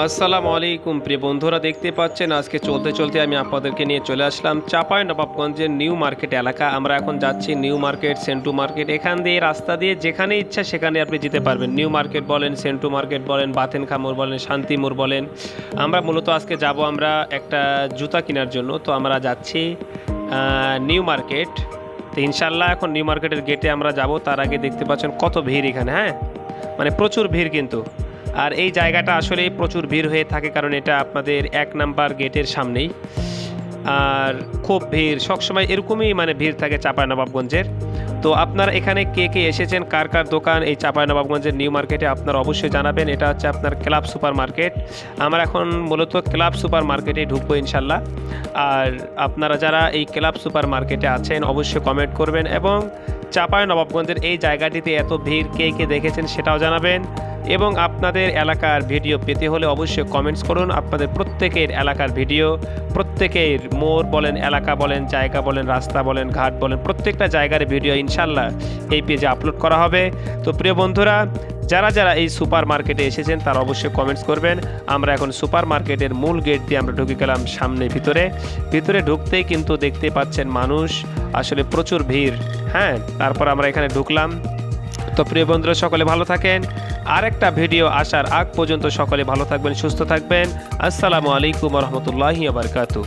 আসসালামু আলাইকুম। প্রিয় বন্ধুরা, দেখতে পাচ্ছেন, আজকে চলতে চলতে আমি আপনাদেরকে নিয়ে চলে আসলাম চাপাই নবাবগঞ্জের নিউ মার্কেট এলাকা। আমরা এখন যাচ্ছি নিউ মার্কেট, সেন্টু মার্কেট। এখান দিয়ে রাস্তা দিয়ে যেখানে ইচ্ছা সেখানে আপনি যেতে পারবেন। নিউ মার্কেট বলেন, সেন্টু মার্কেট বলেন বাথেন খামোর বলেন শান্তিমোর বলেন। আমরা মূলত আজকে যাব আমরা একটা জুতা কেনার জন্য। তো আমরা যাচ্ছি নিউ মার্কেট। তো ইনশাল্লাহ এখন নিউ মার্কেটের গেটে আমরা যাব। তার আগে দেখতে পাচ্ছেন কত ভিড় এখানে হ্যাঁ? মানে প্রচুর ভিড় কিন্তু। আর এই জায়গাটা আসলে প্রচুর ভিড় হয়ে থাকে, কারণ এটা আপনাদের এক নাম্বার গেটের সামনেই। আর খুব ভিড়, সবসময় এরকমই মানে ভিড় থাকে চাঁপাইনবাবগঞ্জের। তো আপনারা এখানে কে কে এসেছেন, কার কার দোকান, এই চাঁপাইনবাবগঞ্জের নিউ মার্কেটে আপনারা অবশ্যই জানাবেন। এটা হচ্ছে আপনার ক্লাব সুপার মার্কেট। আমরা এখন মূলত ক্লাব সুপার মার্কেটে ঢুকবো ইনশাল্লাহ। আর আপনারা যারা এই ক্লাব সুপার মার্কেটে আছেন, অবশ্যই কমেন্ট করবেন এবং চাঁপাই নবাবগঞ্জের এই জায়গাটিতে এত ভিড় কে কে দেখেছেন সেটাও জানাবেন। এবং আপনাদের এলাকার ভিডিও পেতে হলে অবশ্যই কমেন্টস করুন। আপনাদের প্রত্যেকের এলাকার ভিডিও, প্রত্যেকের মোড় বলেন, এলাকা বলেন, জায়গা বলেন, রাস্তা বলেন, ঘাট বলেন, প্রত্যেকটা জায়গার ভিডিও ইনশাল্লাহ এই পেজে আপলোড করা হবে। তো প্রিয় বন্ধুরা, যারা যারা এই সুপার মার্কেটে এসেছেন, তারা অবশ্যই কমেন্টস করবেন। আমরা এখন সুপার মার্কেটের মূল গেট দিয়ে আমরা ঢুকে গেলাম সামনে ভিতরে। ভিতরে ঢুকতেই কিন্তু দেখতে পাচ্ছেন মানুষ, আসলে প্রচুর ভিড় হ্যাঁ? তারপর আমরা এখানে ঢুকলাম। তো প্রিয় বন্ধুরা, সকলে ভালো থাকেন। আরেকটা ভিডিও আসার আগ পর্যন্ত সকলে ভালো থাকবেন, সুস্থ থাকবেন। আসসালামু আলাইকুম রহমতুল্লাহি বারকাতু